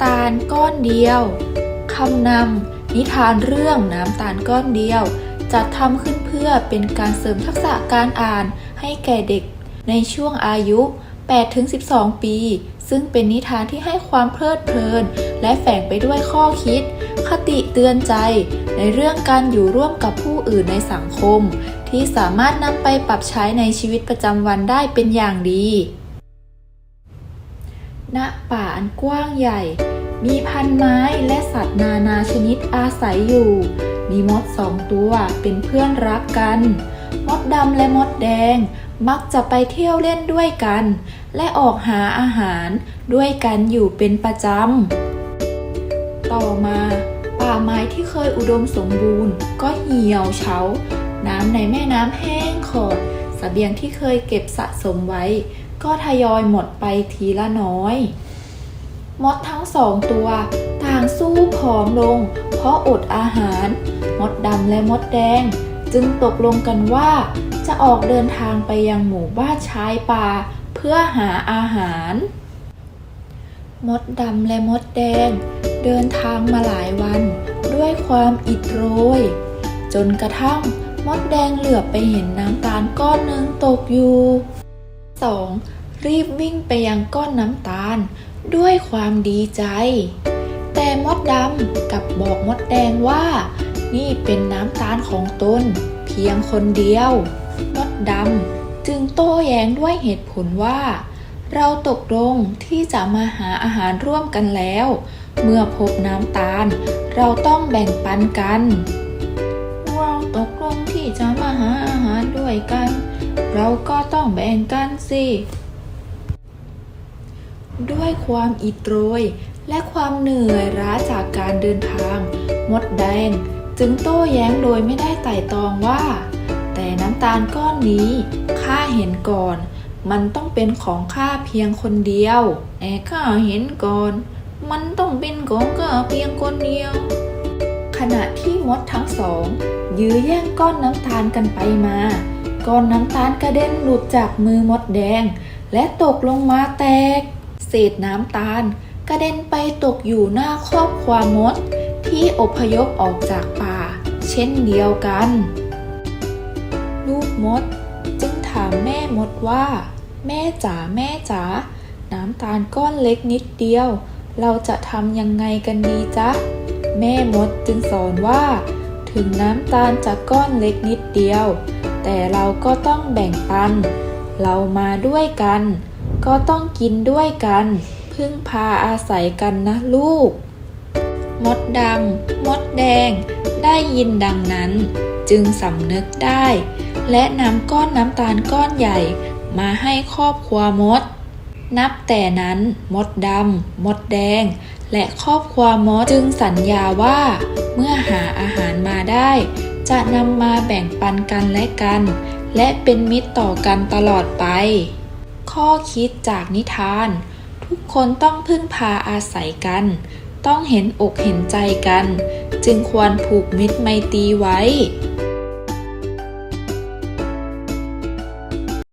ำตาลก้อนเดียวคำนำนิทานเรื่องน้ำตาลก้อนเดียว จัดทำขึ้นเพื่อเป็นการเสริมทักษะการอ่านให้แก่เด็ก ในช่วงอายุ 8-12 ปี ซึ่งเป็นนิทานที่ให้ความเพลิดเพลิน และแฝงไปด้วยข้อคิด คติเตือนใจ ในเรื่องการอยู่ร่วมกับผู้อื่นในสังคม ที่สามารถนำไปปรับใช้ในชีวิตประจำวันได้เป็นอย่างดี ณป่าอันกว้างใหญ่ มีพันไม้และสัตว์นานาชนิดอาศัยอยู่ มีมดสองตัวเป็นเพื่อนรักกัน มดดำและมดแดงมักจะไปเที่ยวเล่นด้วยกัน และออกหาอาหารด้วยกันอยู่เป็นประจำ ต่อมาป่าไม้ที่เคยอุดมสมบูรณ์ ก็เหี่ยวเฉา น้ำในแม่น้ำแห้งขอดสเสบียงที่เคยเก็บสะสมไว้ ก็ทยอยหมดไปทีละน้อย มดทั้งสองตัว ต่างสู้ผอมลง เพราะอดอาหาร มดดำและมดแดง จึงตกลงกันว่าจะออกเดินทางไปยังหมู่บ้านชายป่าเพื่อหาอาหาร มดดำและมดแดง เดินทางมาหลายวัน ด้วยความอิดโรย จนกระทั่งมดแดงเหลือบไปเห็นน้ำตาลก้อนหนึ่งตกอยู่ 2. รีบวิ่งไปยังก้อนน้ำตาล ด้วยความดีใจ แต่มดดำกับบอกมดแดงว่า นี่เป็นน้ำตาลของตนเพียงคนเดียว มดดำจึงโต้แย้งด้วยเหตุผลว่า เราตกลงที่จะมาหาอาหารร่วมกันแล้ว เมื่อพบน้ำตาล เราต้องแบ่งปันกัน เราตกลงที่จะมาหาอาหารด้วยกัน เราก็ต้องแบ่งกันสิ ด้วยความอิดโรย และความเหนื่อยล้าจากการเดินทาง มดแดงจึงโต้แย้งโดยไม่ได้ไต่ตองว่า แต่น้ำตาลก้อนนี้ข้าเห็นก่อน มันต้องเป็นของข้าเพียงคนเดียวแต่ข้าเห็นก่อน มันต้องเป็นของข้าเพียงคนเดียว ขณะที่มดทั้งสอง ยื้อแย่งก้อนน้ำตาลกันไปมา ก้อนน้ำตาลกระเด็นหลุดจากมือมดแดง และตกลงมาแตก เศษน้ำตาลกระเด็นไปตกอยู่หน้าครอบครัวมด ที่อพยพออกจากป่า เช่นเดียวกัน ลูกมดจึงถามแม่มดว่า แม่จ๋าแม่จ๋าน้ำตาลก้อนเล็กนิดเดียว เราจะทำยังไงกันดีจ๊ะ แม่มดจึงสอนว่า ถึงน้ำตาลจะก้อนเล็กนิดเดียว แต่เราก็ต้องแบ่งปัน เรามาด้วยกัน ก็ต้องกินด้วยกัน พึ่งพาอาศัยกันนะลูก มดดำมดแดง ได้ยินดังนั้น จึงสำนึกได้ และนำก้อนน้ำตาลก้อนใหญ่ มาให้ครอบครัวมด นับแต่นั้น มดดำมดแดง และครอบครัวมดจึงสัญญาว่า เมื่อหาอาหารมาได้ จะนำมาแบ่งปันกันและกัน และเป็นมิตรต่อกันตลอดไป ข้อคิดจากนิทาน ทุกคนต้องพึ่งพาอาศัยกัน ต้องเห็นอกเห็นใจกัน จึงควรผูกมิตรไมตรีไว้